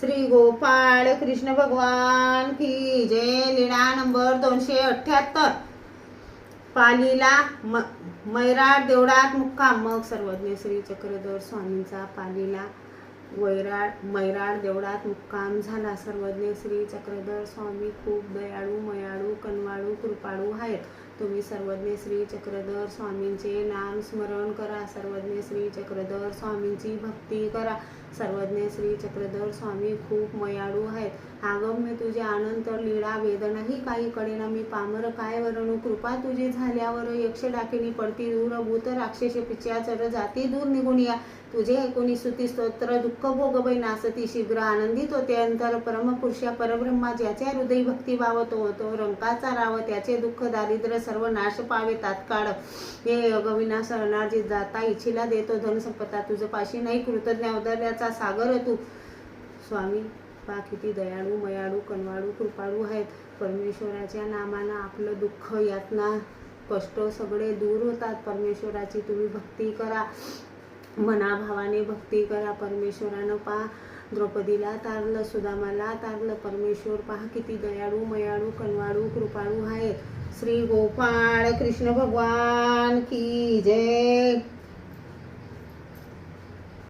श्री गोपाळ कृष्ण भगवान की जय. लीळा नंबर दोनशे अठ्ठ्याहत्तर पालीला म मैराड देवळात मुक्काम. मग सर्वज्ञ श्री चक्रधर स्वामींचा पालीला वैराड मैराड देवळात मुक्काम झाला. सर्वज्ञ श्री चक्रधर स्वामी खूप दयाळू मयाळू कनवाळू कृपाळू आहेत. तुम्ही सर्वज्ञ श्री चक्रधर स्वामींचे नाम स्मरण करा. सर्वज्ञ श्री चक्रधर स्वामींची भक्ती करा. सर्वज्ञ श्री चक्रधर स्वामी खूप मयाळू आहेत. आगम मी तुझे आनंद लीळा वेदनाही काही कडेना मी पामर काय वरणू कृपा तुझी झाल्यावर यक्ष डाकिनी पडती दूर. भूत राक्षस पिच्याचर जाती दूर निघून या. तुझे ऐकून स्तुती स्तोत्र दुःख भोगबै नासती. शीघ्र आनंदित होते अंतर. परमपुरुषा परब्रह्मा ज्याच्या हृदय भक्ती भावतो तो रंकाचा राव त्याचे दुःख दारिद्र्य सर्व नाश पावे तात्काळ. हे अगविनाश जे जाता इच्छिला देतो धनसंपदा तुझं पाशी नाही कृतज्ञ औदर्याचा सागर तू. स्वामी पा किती दयाळू मयाळू कनवाळू कृपाळू आहेत. परमेश्वराच्या नामानं आपलं दुःख यातना कष्ट सगळे दूर होतात. परमेश्वराची तुम्ही भक्ती करा. मनाभावाने भक्ती करा परमेश्वरानं पहा द्रौपदीला तारलं सुदामाला तारलं परमेश्वर पहा किती दयाळू मयाळू कनवाळू कृपाळू आहेत. श्री गोपाळ कृष्ण भगवान की जय.